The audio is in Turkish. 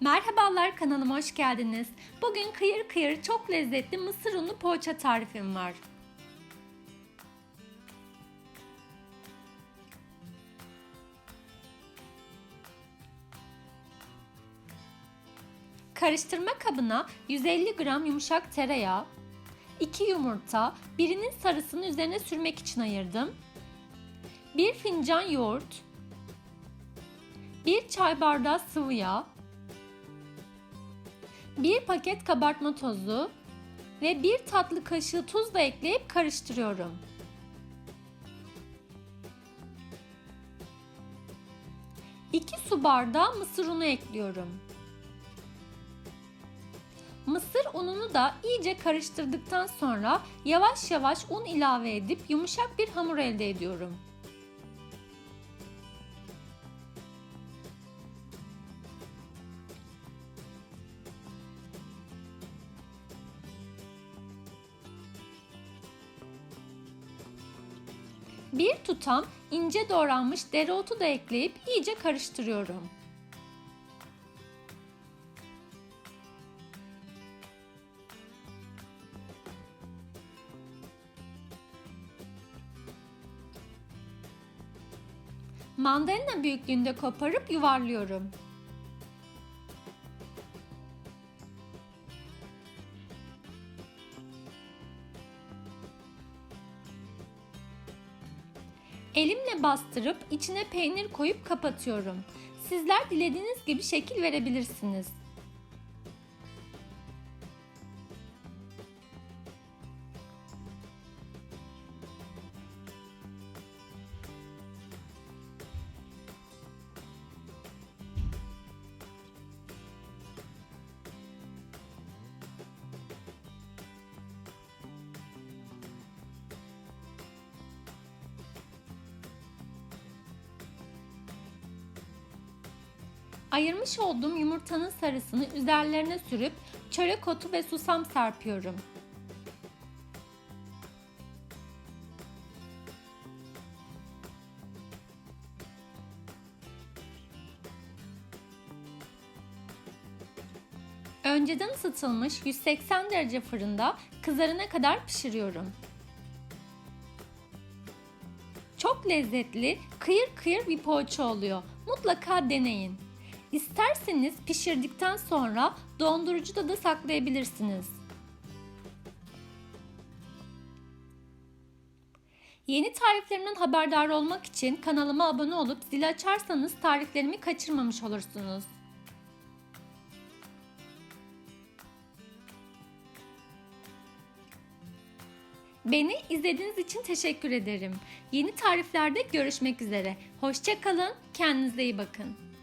Merhabalar kanalıma hoş geldiniz. Bugün kıyır kıyır çok lezzetli mısır unlu poğaça tarifim var. Karıştırma kabına 150 gram yumuşak tereyağı, 2 yumurta, birinin sarısını üzerine sürmek için ayırdım. 1 fincan yoğurt, 1 çay bardağı sıvı yağ, 1 paket kabartma tozu ve 1 tatlı kaşığı tuz da ekleyip karıştırıyorum. İki su bardağı mısır unu ekliyorum. Mısır ununu da iyice karıştırdıktan sonra yavaş yavaş un ilave edip yumuşak bir hamur elde ediyorum. Bir tutam ince doğranmış dereotu da ekleyip iyice karıştırıyorum. Mandalina büyüklüğünde koparıp yuvarlıyorum. Elimle bastırıp içine peynir koyup kapatıyorum. Sizler dilediğiniz gibi şekil verebilirsiniz. Ayırmış olduğum yumurtanın sarısını üzerlerine sürüp çörek otu ve susam serpiyorum. Önceden ısıtılmış 180 derece fırında kızarana kadar pişiriyorum. Çok lezzetli, kıyır kıyır bir poğaça oluyor. Mutlaka deneyin. İsterseniz pişirdikten sonra dondurucuda da saklayabilirsiniz. Yeni tariflerimden haberdar olmak için kanalıma abone olup zili açarsanız tariflerimi kaçırmamış olursunuz. Beni izlediğiniz için teşekkür ederim. Yeni tariflerde görüşmek üzere. Hoşçakalın, kendinize iyi bakın.